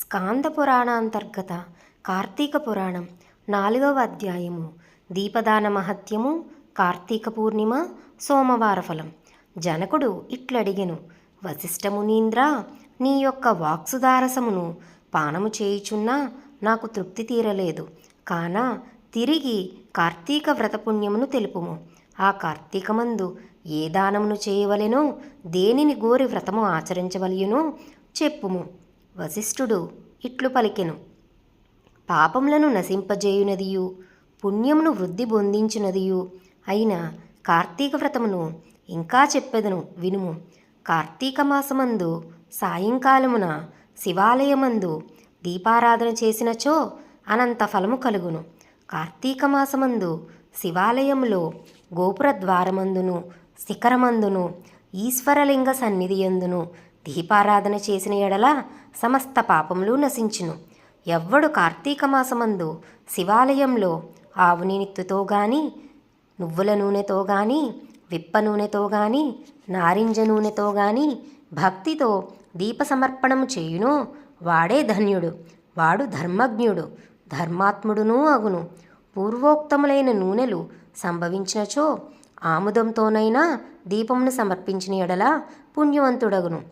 స్కాంద పురాణాంతర్గత కార్తీక పురాణం నాలుగవ అధ్యాయము. దీపదాన మహత్యము కార్తీక పూర్ణిమ సోమవార ఫలం. జనకుడు ఇట్లడిగెను వశిష్ఠమునీంద్ర నీ యొక్క వాక్సుదారసమును పానము చేయుచున్నా నాకు తృప్తి తీరలేదు. కాన తిరిగి కార్తీక వ్రతపుణ్యమును తెలుపుము. ఆ కార్తీకమందు ఏ దానమును చేయవలెనో దేనిని గోరి వ్రతము ఆచరించవలయునో చెప్పుము. వశిష్ఠుడు ఇట్లు పలికెను. పాపములను నశింపజేయునదియు పుణ్యమును వృద్ధి పొందించినదియు అయిన కార్తీక వ్రతమును ఇంకా చెప్పెదను వినుము. కార్తీక మాసమందు సాయంకాలమున శివాలయమందు దీపారాధన చేసినచో అనంత ఫలము కలుగును. కార్తీక మాసమందు శివాలయములో గోపుర ద్వారమందును శిఖరమందును ఈశ్వరలింగ సన్నిధియందును దీపారాధన చేసిన ఎడల సమస్త పాపములు నశించును. ఎవ్వడు కార్తీక మాసమందు శివాలయంలో ఆవునినిత్తుతో గాని నువ్వుల నూనెతో గాని విప్ప నూనెతో గాని నారింజ నూనెతో గాని భక్తితో దీప సమర్పణము చేయునో. వాడే ధన్యుడు వాడు ధర్మజ్ఞుడు ధర్మాత్ముడునూ అగును. పూర్వోక్తములైన నూనెలు సంభవించినచో ఆముదంతోనైనా దీపమును సమర్పించిన ఎడల పుణ్యవంతుడగును.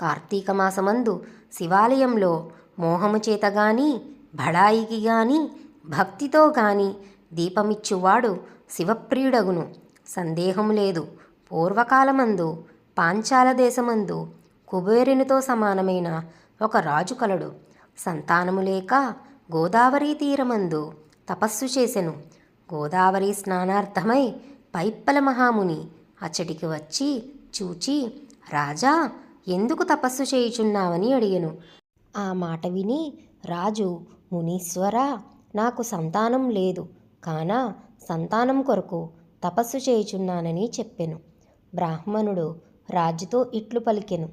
కార్తీక మాసమందు శివాలయంలో మోహము చేత గాని బడాయికి గాని భక్తితో గాని దీపమిచ్చువాడు శివప్రియుడగును. సందేహము లేదు. పూర్వకాలమందు పాంచాల దేశమందు కుబేరునితో సమానమైన ఒక రాజు కలడు. సంతానము లేక గోదావరి తీరమందు తపస్సు చేసెను. గోదావరి స్నానార్థమై పైప్పల మహాముని అచ్చటికి వచ్చి చూచి రాజా ఎందుకు తపస్సు చేయుచున్నావని అడిగెను. ఆ మాట విని రాజు మునీశ్వర నాకు సంతానం లేదు కాన సంతానం కొరకు తపస్సు చేయుచున్నానని చెప్పెను. బ్రాహ్మణుడు రాజుతో ఇట్లు పలికెను.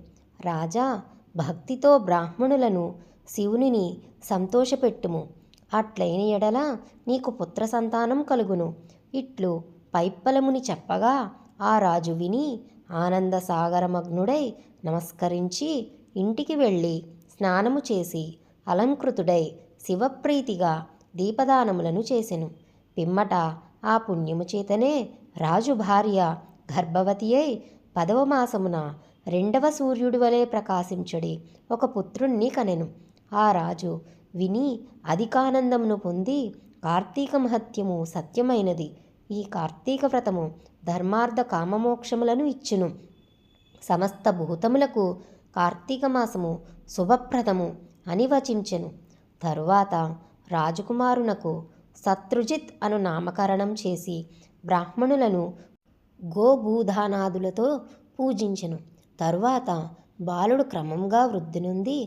రాజా భక్తితో బ్రాహ్మణులను శివునిని సంతోషపెట్టుము. అట్లైన ఎడల నీకు పుత్ర సంతానం కలుగును. ఇట్లు పైప్పలముని చెప్పగా ఆ రాజు విని ఆనంద సాగరమగ్నుడై నమస్కరించి ఇంటికి వెళ్ళి స్నానము చేసి అలంకృతుడై శివప్రీతిగా దీపదానములను చేసెను. పిమ్మట ఆ పుణ్యము చేతనే రాజు భార్య గర్భవతి అయి పదవ మాసమున రెండవ సూర్యుడి వలె ప్రకాశించడి ఒక పుత్రుణ్ణి కనెను. ఆ రాజు విని అధికానందమును పొంది కార్తీక మహత్యము సత్యమైనది. ఈ కార్తీక వ్రతము ధర్మార్థ కామమోక్షములను ఇచ్చును. సమస్త భూతములకు కార్తీక మాసము శుభప్రదము అని వచించెను. తరువాత రాజకుమారునకు శత్రుజిత్ అను నామకరణం చేసి బ్రాహ్మణులను గోభూధానాదులతో పూజించెను. తరువాత బాలుడు క్రమంగా వృద్ధి నుండి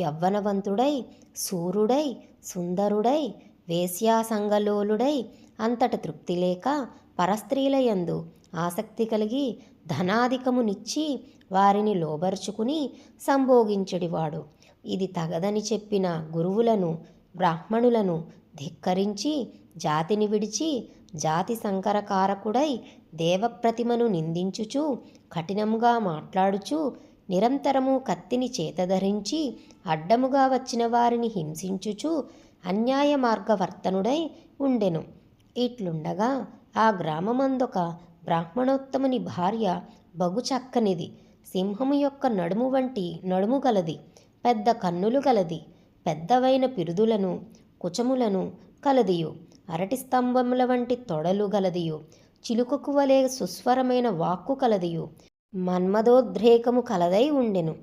యవ్వనవంతుడై సూర్యుడై సుందరుడై వేశ్యాసంగలోలుడై అంతట తృప్తి లేక పరస్త్రీలయందు ఆసక్తి కలిగి ధనాధికమునిచ్చి వారిని లోబరుచుకుని సంభోగించడివాడు. ఇది తగదని చెప్పిన గురువులను బ్రాహ్మణులను ధిక్కరించి జాతిని విడిచి జాతి సంకరకారకుడై దేవప్రతిమను నిందించుచు కఠినముగా మాట్లాడుచు నిరంతరము కత్తిని చేతధరించి అడ్డముగా వచ్చిన వారిని హింసించుచు అన్యాయ మార్గవర్తనుడై ఉండెను. ఇట్లుండగా ఆ గ్రామమందొక బ్రాహ్మణోత్తముని భార్య బగు చక్కనిది. సింహము యొక్క నడుము వంటి నడుము గలది పెద్ద కన్నులు గలది పెద్దవైన పిరుదులను కుచములను కలదియు. అరటి స్తంభముల వంటి తొడలు గలదియు. చిలుకకు వలె సుస్వరమైన వాక్కు కలదియు. మన్మదోద్రేకము కలదై ఉండెను.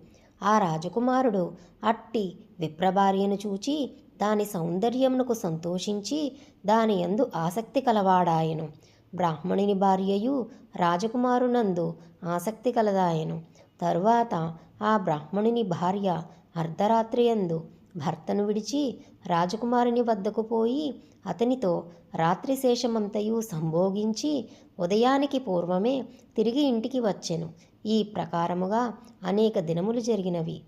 ఆ రాజకుమారుడు అట్టి విప్రభార్యను చూచి దాని సౌందర్యమునకు సంతోషించి దాని యందు ఆసక్తి కలవాడాయను. బ్రాహ్మణుని భార్యయు రాజకుమారునందు ఆసక్తి కలదాయను. తరువాత ఆ బ్రాహ్మణుని భార్య అర్ధరాత్రియందు భర్తను విడిచి రాజకుమారుని వద్దకు పోయి అతనితో రాత్రి శేషమంతయు సంభోగించి ఉదయానికి పూర్వమే తిరిగి ఇంటికి వచ్చెను. ఈ ప్రకారముగా అనేక దినములు జరిగినవి.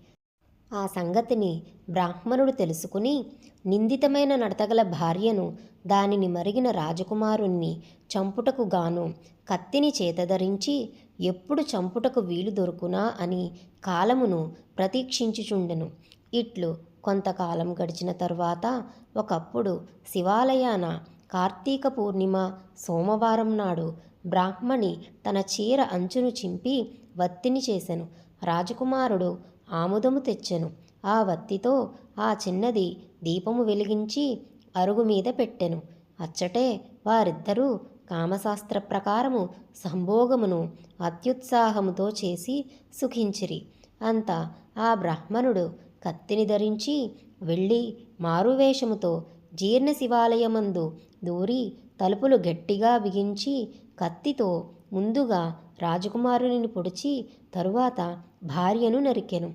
ఆ సంగతిని బ్రాహ్మణుడు తెలుసుకుని నిందితమైన నడతగల భార్యను దానిని మరిగిన రాజకుమారుణ్ణి చంపుటకు గాను కత్తిని చేతధరించి ఎప్పుడు చంపుటకు వీలు దొరుకునా అని కాలమును ప్రతీక్షించుచుండెను. ఇట్లు కొంతకాలం గడిచిన తరువాత ఒకప్పుడు శివాలయాన కార్తీక పూర్ణిమ సోమవారం నాడు బ్రాహ్మణి తన చీర అంచును చింపి వత్తిని చేసెను. రాజకుమారుడు ఆముదము తెచ్చెను. ఆ వత్తితో ఆ చిన్నది దీపము వెలిగించి అరుగు మీద పెట్టెను. అచ్చటే వారిద్దరూ కామశాస్త్ర ప్రకారము సంభోగమును అత్యుత్సాహముతో చేసి సుఖించిరి. అంత ఆ బ్రాహ్మణుడు కత్తిని ధరించి వెళ్ళి మారువేషముతో జీర్ణ శివాలయమందు దూరి తలుపులు గట్టిగా బిగించి కత్తితో ముందుగా రాజకుమారుని పొడిచి తరువాత భార్యను నరికెను.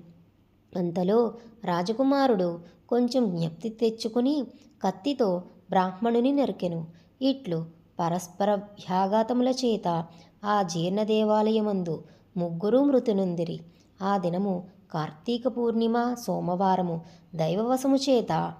అంతలో రాజకుమారుడు కొంచెం జ్ఞప్తి తెచ్చుకుని కత్తితో బ్రాహ్మణుని నరికెను. ఇట్లు పరస్పర వ్యాఘాతముల చేత ఆ జీర్ణ దేవాలయమందు ముగ్గురు మృతునుందిరి. ఆ దినము కార్తీక పూర్ణిమ సోమవారము దైవవశము చేత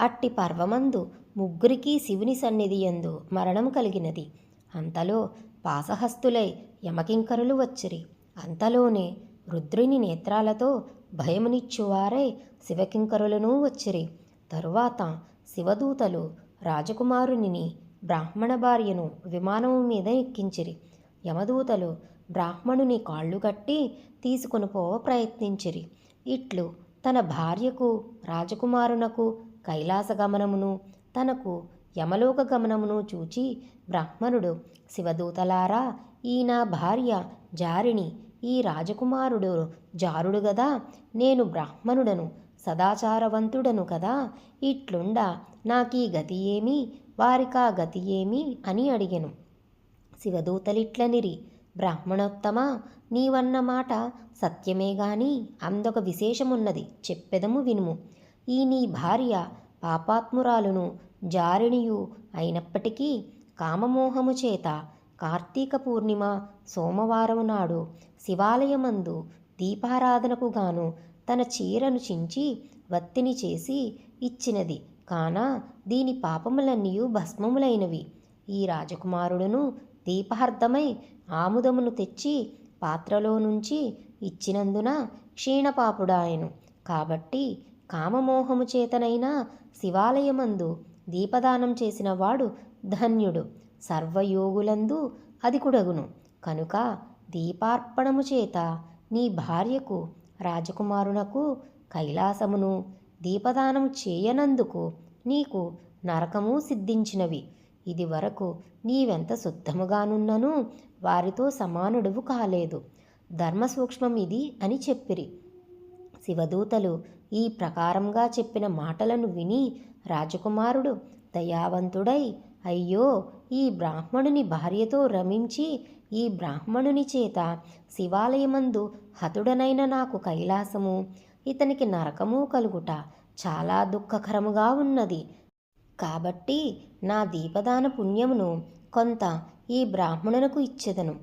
అట్టి పర్వమందు ముగ్గురికి శివుని సన్నిధి యందు మరణం కలిగినది. అంతలో పాసహస్తులై యమకింకరులు వచ్చిరి. అంతలోనే రుద్రుని నేత్రాలతో భయమునిచ్చువారే శివకింకరులను వచ్చిరి. తరువాత శివదూతలు రాజకుమారునిని బ్రాహ్మణ భార్యను విమానము మీద ఎక్కించిరి. యమదూతలు బ్రాహ్మణుని కాళ్ళు కట్టి తీసుకొని పోవ ప్రయత్నించిరి. ఇట్లు తన భార్యకు రాజకుమారునకు కైలాస గమనమును తనకు యమలోక గమనమును చూచి బ్రాహ్మణుడు శివదూతలారా ఈ నా భార్య జారిణి ఈ రాజకుమారుడు జారుడు గదా? నేను బ్రాహ్మణుడను సదాచారవంతుడను కదా? ఇట్లుండ నాకీ గతి ఏమి? వారికా గతి ఏమి? అని అడిగెను. శివదూతలిట్లనిరి బ్రాహ్మణోత్తమ నీవన్న మాట సత్యమే గాని అందొక విశేషమున్నది చెప్పెదము వినుము. ఈ నీ భార్య పాపాత్మురాలును జారిణియు అయినప్పటికీ కామమోహము చేత కార్తీక పూర్ణిమ సోమవారం నాడు శివాలయమందు దీపారాధనకు గాను తన చీరను చించి వత్తిని చేసి ఇచ్చినది. కాన దీని పాపములన్నీయు భస్మములైనవి. ఈ రాజకుమారుడును దీపార్థమై ఆముదమును తెచ్చి పాత్రలో నుంచి ఇచ్చినందున క్షీణపాపుడాయను. కాబట్టి కామమోహము చేతనైనా శివాలయమందు దీపదానం చేసిన వాడు ధన్యుడు. సర్వయోగులందు అధికుడగును కనుక దీపార్పణము చేత నీ భార్యకు రాజకుమారునకు కైలాసమును దీపదానం చేయనందుకు నీకు నరకము సిద్ధించినవి. ఇది వరకు నీవెంత శుద్ధముగానున్నను వారితో సమానుడువు కాలేదు. ధర్మ సూక్ష్మం ఇది అని చెప్పిరి. శివదూతలు ఈ ప్రకారంగా చెప్పిన మాటలను విని రాజకుమారుడు దయావంతుడై అయ్యో ఈ బ్రాహ్మణుని భార్యతో రమించి ఈ బ్రాహ్మణుని చేత శివాలయమందు హతుడనైన నాకు కైలాసము ఇతనికి నరకము కలుగుట చాలా దుఃఖకరముగా ఉన్నది. కాబట్టి నా దీపదాన పుణ్యమును కొంత ఈ బ్రాహ్మణునకు ఇచ్చెదను.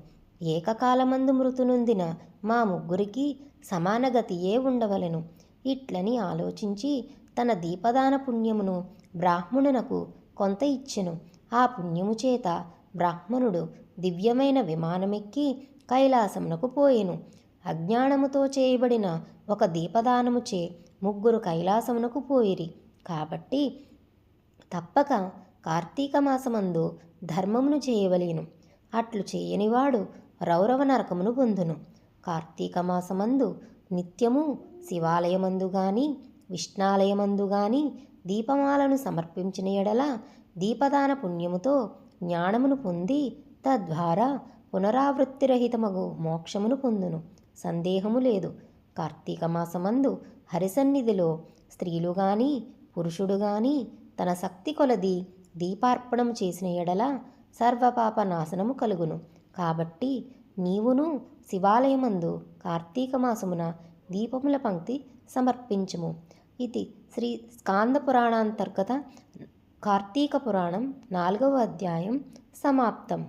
ఏకకాలమందు మృతునొందిన మా ముగ్గురికి సమానగతియే ఉండవలెను. ఇట్లని ఆలోచించి తన దీపదాన పుణ్యమును బ్రాహ్మణునకు కొంత ఇచ్చెను. ఆ పుణ్యము చేత బ్రాహ్మణుడు దివ్యమైన విమానమెక్కి కైలాసమునకు పోయెను. అజ్ఞానముతో చేయబడిన ఒక దీపదానముచే ముగ్గురు కైలాసమునకు పోయిరి. కాబట్టి తప్పక కార్తీక మాసమందు ధర్మమును చేయవలేను. అట్లు చేయనివాడు రౌరవ నరకమును పొందును. కార్తీక మాసమందు నిత్యము శివాలయమందు గాని విష్ణాలయమందు గాని దీపమాలను సమర్పించిన ఎడల దీపదాన పుణ్యముతో జ్ఞానమును పొంది తద్వారా పునరావృత్తిరహితమగు మోక్షమును పొందును. సందేహము లేదు. కార్తీక మాసమందు హరిసన్నిధిలో స్త్రీలు గాని పురుషుడు గాని తన శక్తి కొలది దీపార్పణం చేసిన ఎడల సర్వపాప నాశనము కలుగును. కాబట్టి నీవును శివాలయమందు కార్తీక మాసమున దీపముల పంక్తి సమర్పించుము. ఇది శ్రీ స్కాంద పురాణాంతర్గత కార్తీక పురాణం నాలుగవ అధ్యాయం సమాప్తం.